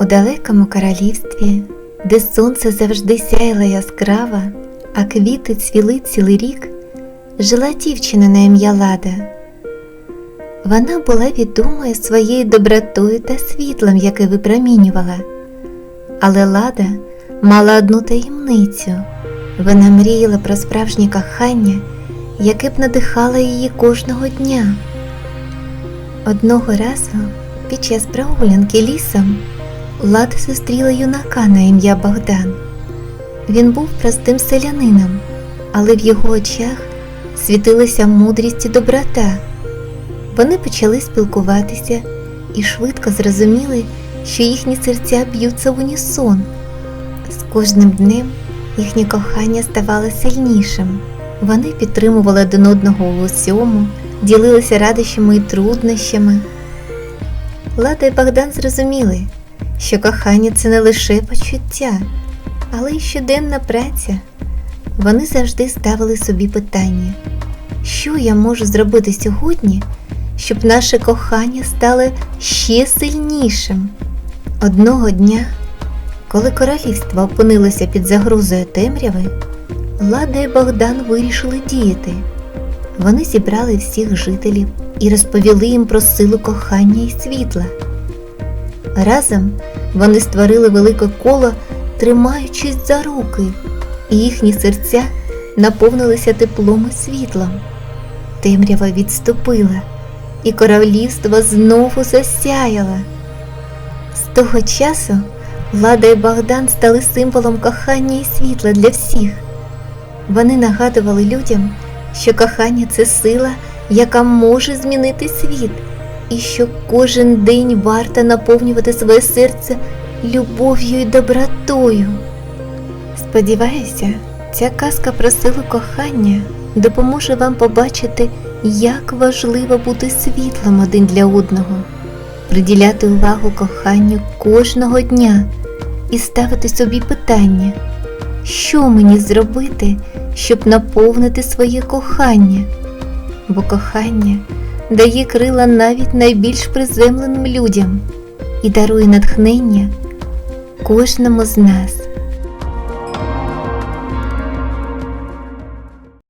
У далекому королівстві, де сонце завжди сяяло яскраво, а квіти цвіли цілий рік, жила дівчина на ім'я Лада. Вона була відомою своєю добротою та світлом, яке випромінювала. Але Лада мала одну таємницю. Вона мріяла про справжнє кохання, яке б надихало її кожного дня. Одного разу, під час прогулянки лісом, Лада зустріла юнака на ім'я Богдан. Він був простим селянином, але в його очах світилася мудрість і доброта. Вони почали спілкуватися і швидко зрозуміли, що їхні серця б'ються в унісон. З кожним днем їхнє кохання ставало сильнішим. Вони підтримували один одного у усьому, ділилися радощами і труднощами. Лада і Богдан зрозуміли, що кохання це не лише почуття, але й щоденна праця. Вони завжди ставили собі питання, що я можу зробити сьогодні, щоб наше кохання стало ще сильнішим. Одного дня, коли королівство опинилося під загрозою темряви, Лада і Богдан вирішили діяти. Вони зібрали всіх жителів і розповіли їм про силу кохання і світла. Разом вони створили велике коло, тримаючись за руки, і їхні серця наповнилися теплом і світлом. Темрява відступила, і королівство знову засяяло. З того часу Лада і Богдан стали символом кохання і світла для всіх. Вони нагадували людям, що кохання це сила, яка може змінити світ, і що кожен день варто наповнювати своє серце любов'ю і добротою. Сподіваюся, ця казка про силу кохання допоможе вам побачити, як важливо бути світлом один для одного, приділяти увагу коханню кожного дня і ставити собі питання, що мені зробити, щоб наповнити своє кохання, бо кохання дає крила навіть найбільш приземленим людям і дарує натхнення кожному з нас.